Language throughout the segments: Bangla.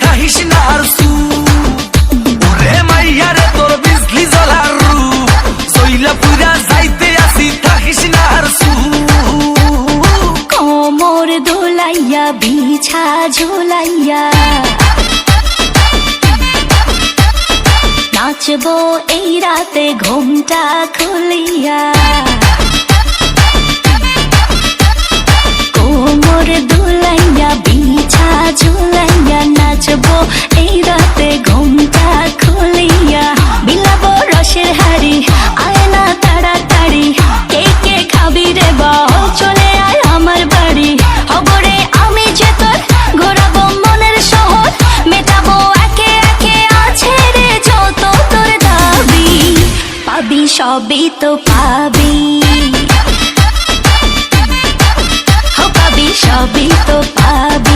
তাহিস না সু। ওরে মাইয়ারে তোর বিজলি রু। পুরা যাইতে আসি তাহিস না সু। কোমর দোলাইয়া, বিছা ঝোলাইয়া। নাচবো এই রাতে, ঘুমটা খুলিয়া। আয় না তাড়াতাড়ি কে কে খাবি রে বল, চলে আয় আমার বাড়ি। আমি যে তোর ঘোরাবো মনের শহর, মেটাবো একে একে আছে রে যত তোর দাবি। পাবি সবই তো পাবি। পাবি সবই তো পাবি।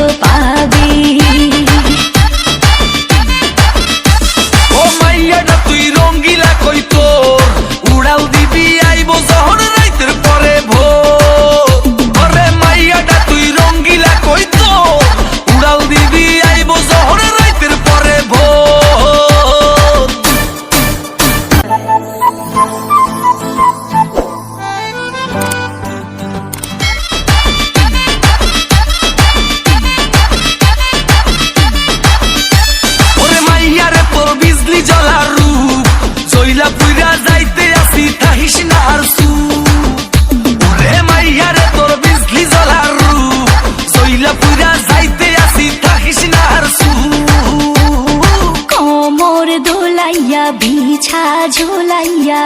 बिछा झोलाइया